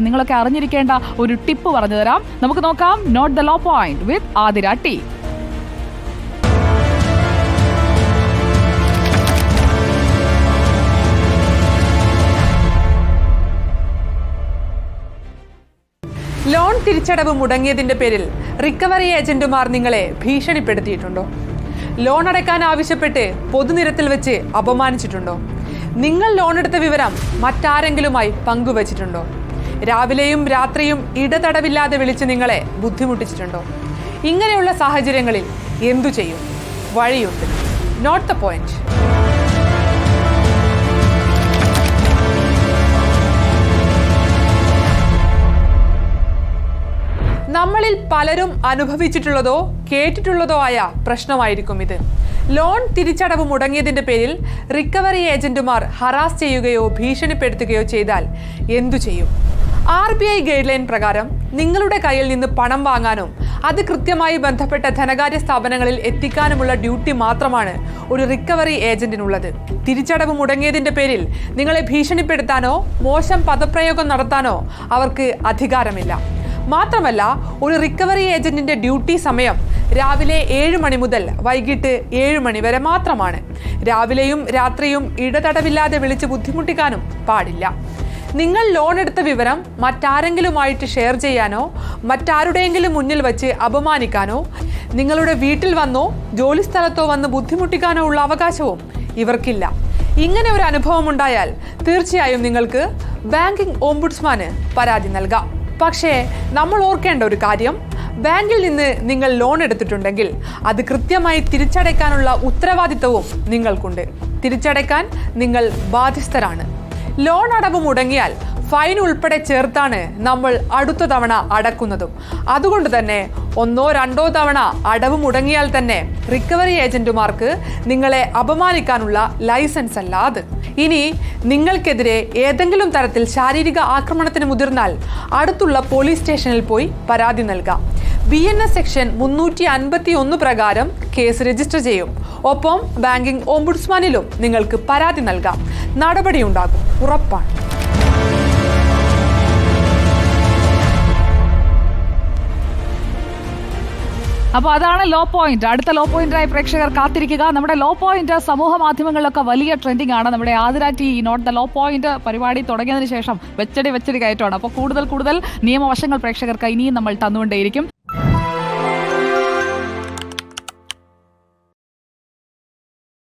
നിങ്ങളൊക്കെ അറിഞ്ഞിരിക്കേണ്ട ഒരു ടിപ്പ് പറഞ്ഞു തരാം. നമുക്ക് നോക്കാം. Note the law point with Athira T loan തിരിച്ചടവ് മുടങ്ങിയതിന്റെ പേരിൽ റിക്കവറി ഏജന്റുമാർ നിങ്ങളെ ഭീഷണിപ്പെടുത്തിയിട്ടുണ്ടോ? ലോൺ അടയ്ക്കാൻ ആവശ്യപ്പെട്ട് പൊതുനിരത്തിൽ വെച്ച് അപമാനിച്ചിട്ടുണ്ടോ? നിങ്ങൾ ലോൺ എടുത്ത വിവരം മറ്റാരെങ്കിലുമായി പങ്കുവച്ചിട്ടുണ്ടോ? രാവിലെയും രാത്രിയും ഇടതടവില്ലാതെ വിളിച്ച് നിങ്ങളെ ബുദ്ധിമുട്ടിച്ചിട്ടുണ്ടോ? ഇങ്ങനെയുള്ള സാഹചര്യങ്ങളിൽ എന്തു ചെയ്യും? വഴിയുണ്ട്. നോട്ട് ദ പോയിന്റ് നമ്മളിൽ പലരും അനുഭവിച്ചിട്ടുള്ളതോ കേട്ടിട്ടുള്ളതോ ആയ പ്രശ്നമായിരിക്കും ഇത്. ലോൺ തിരിച്ചടവ് മുടങ്ങിയതിന്റെ പേരിൽ റിക്കവറി ഏജന്റുമാർ ഹറാസ് ചെയ്യുകയോ ഭീഷണിപ്പെടുത്തുകയോ ചെയ്താൽ എന്തു ചെയ്യും? R B I guideline പ്രകാരം നിങ്ങളുടെ കയ്യിൽ നിന്ന് പണം വാങ്ങാനും അത് കൃത്യമായി ബന്ധപ്പെട്ട ധനകാര്യ സ്ഥാപനങ്ങളിൽ എത്തിക്കാനുമുള്ള ഡ്യൂട്ടി മാത്രമാണ് ഒരു റിക്കവറി ഏജന്റിനുള്ളത്. തിരിച്ചടവ് മുടങ്ങിയതിന്റെ പേരിൽ നിങ്ങളെ ഭീഷണിപ്പെടുത്താനോ മോശം പദപ്രയോഗം നടത്താനോ അവർക്ക് അധികാരമില്ല. മാത്രമല്ല ഒരു റിക്കവറി ഏജന്റിന്റെ ഡ്യൂട്ടി സമയം രാവിലെ ഏഴ് മണി മുതൽ വൈകിട്ട് ഏഴ് മണി വരെ മാത്രമാണ്. രാവിലെയും രാത്രിയും ഇടതടവില്ലാതെ വിളിച്ച് ബുദ്ധിമുട്ടിക്കാനും പാടില്ല. നിങ്ങൾ ലോൺ എടുത്ത വിവരം മറ്റാരെങ്കിലുമായിട്ട് ഷെയർ ചെയ്യാനോ മറ്റാരുടെയെങ്കിലും മുന്നിൽ വച്ച് അപമാനിക്കാനോ നിങ്ങളുടെ വീട്ടിൽ വന്നോ ജോലിസ്ഥലത്തോ വന്ന് ബുദ്ധിമുട്ടിക്കാനോ ഉള്ള അവകാശവും ഇവർക്കില്ല. ഇങ്ങനെ ഒരു അനുഭവം ഉണ്ടായാൽ തീർച്ചയായും നിങ്ങൾക്ക് ബാങ്കിംഗ് ഓംബുഡ്സ്മാന് പരാതി നൽകാം. പക്ഷേ നമ്മൾ ഓർക്കേണ്ട ഒരു കാര്യം ബാങ്കിൽ നിന്ന് നിങ്ങൾ ലോൺ എടുത്തിട്ടുണ്ടെങ്കിൽ അത് കൃത്യമായി തിരിച്ചടയ്ക്കാനുള്ള ഉത്തരവാദിത്തവും നിങ്ങൾക്കുണ്ട്. തിരിച്ചടയ്ക്കാൻ നിങ്ങൾ ബാധ്യസ്ഥരാണ്. ലോൺ അടവ് മുടങ്ങിയാൽ ഫൈൻ ഉൾപ്പെടെ ചേർത്താണ് നമ്മൾ അടുത്ത തവണ അടക്കുന്നതും. അതുകൊണ്ട് തന്നെ ഒന്നോ രണ്ടോ തവണ അടവ് മുടങ്ങിയാൽ തന്നെ റിക്കവറി ഏജന്റുമാർക്ക് നിങ്ങളെ അപമാനിക്കാനുള്ള ലൈസൻസ് അല്ല അത്. ഇനി നിങ്ങൾക്കെതിരെ ഏതെങ്കിലും തരത്തിൽ ശാരീരിക ആക്രമണത്തിന് മുതിർന്നാൽ അടുത്തുള്ള പോലീസ് സ്റ്റേഷനിൽ പോയി പരാതി നൽകാം. ബി എൻ എസ് സെക്ഷൻ മുന്നൂറ്റി അൻപത്തി ഒന്ന് പ്രകാരം കേസ് രജിസ്റ്റർ ചെയ്യും. ഒപ്പം ബാങ്കിംഗ് ഓംബുഡ്സ്മാനിലും നിങ്ങൾക്ക് പരാതി നൽകാം. നടപടിയുണ്ടാകും. ഉറപ്പാണ്. അപ്പോൾ അതാണ് ലോ പോയിന്റ്. അടുത്ത ലോ പോയിന്റായി പ്രേക്ഷകർ കാത്തിരിക്കുക. നമ്മുടെ ലോ പോയിന്റ് സമൂഹ മാധ്യമങ്ങളിലൊക്കെ വലിയ ട്രെൻഡിംഗ് ആണ്. നമ്മുടെ Athira T note the law point പരിപാടി തുടങ്ങിയതിന് ശേഷം വെച്ചടി വെച്ചടി കയറ്റമാണ്. അപ്പോൾ കൂടുതൽ കൂടുതൽ നിയമവശങ്ങൾ പ്രേക്ഷകർക്ക് ഇനിയും നമ്മൾ തന്നുകൊണ്ടേയിരിക്കും.